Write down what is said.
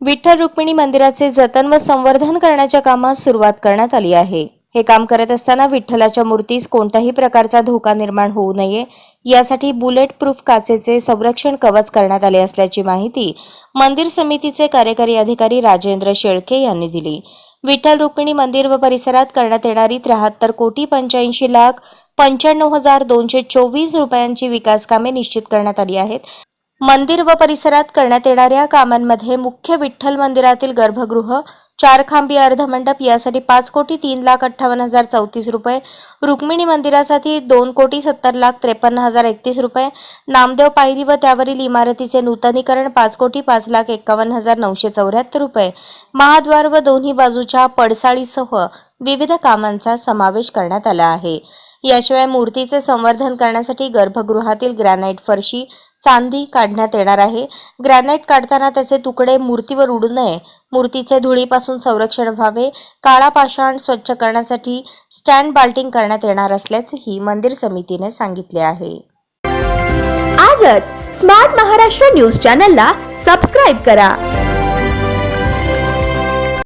विठ्ठल रुक्मिणी मंदिराचे जतन व संवर्धन करण्याच्या कामास सुरुवात करण्यात आली आहे. हे काम करत असताना विठ्ठलाच्या मूर्तीस कोणत्याही प्रकारचा धोका निर्माण होऊ नये यासाठी बुलेट प्रूफ काचेचे संरक्षण कवच करण्यात आले असल्याची माहिती मंदिर समितीचे कार्यकारी अधिकारी राजेंद्र शेळके यांनी दिली. विठ्ठल रुक्मिणी मंदिर व परिसरात करण्यात येणारी त्र्याहत्तर कोटी पंच्याऐंशी लाख पंच्याण्णव हजार दोनशे चोवीस रुपयांची विकास कामे निश्चित करण्यात आली आहेत. मंदिर व परिसरात करण्यात येणाऱ्या कामांमध्ये मुख्य विठ्ठल मंदिरातील गर्भगृह चार खांबी अर्धमंडप यासाठी पाच कोटी तीन लाख अठ्ठावन्न हजार चौतीस रुपये रुक्मिणी मंदिरासाठी दोन कोटी सत्तर लाख त्रेपन्न हजार एकतीस रुपये नामदेव पायरी व त्यावरील इमारतीचे नूतनीकरण पाच कोटी पाच लाख एक्कावन्न हजार नऊशे चौऱ्याहत्तर रुपये. महाद्वार व दोन्ही बाजूच्या पडसाळीसह विविध कामांचा समावेश करण्यात आला आहे. याशिवाय मूर्तीचे संवर्धन करण्यासाठी गर्भगृहातील ग्रॅनाइट फरशी चांदी काढण्यात येणार आहे. ग्रॅनाइट काढताना त्याचे तुकडे मूर्तीवर उडू नये. मूर्तीचे धुळीपासून संरक्षण व्हावे. काळा पाषाण स्वच्छ करण्यासाठी स्टँड बाल्टिंग करण्यात येणार असल्याचेही मंदिर समितीने सांगितले आहे. आजच स्मार्ट महाराष्ट्र न्यूज चॅनलला सबस्क्राईब करा.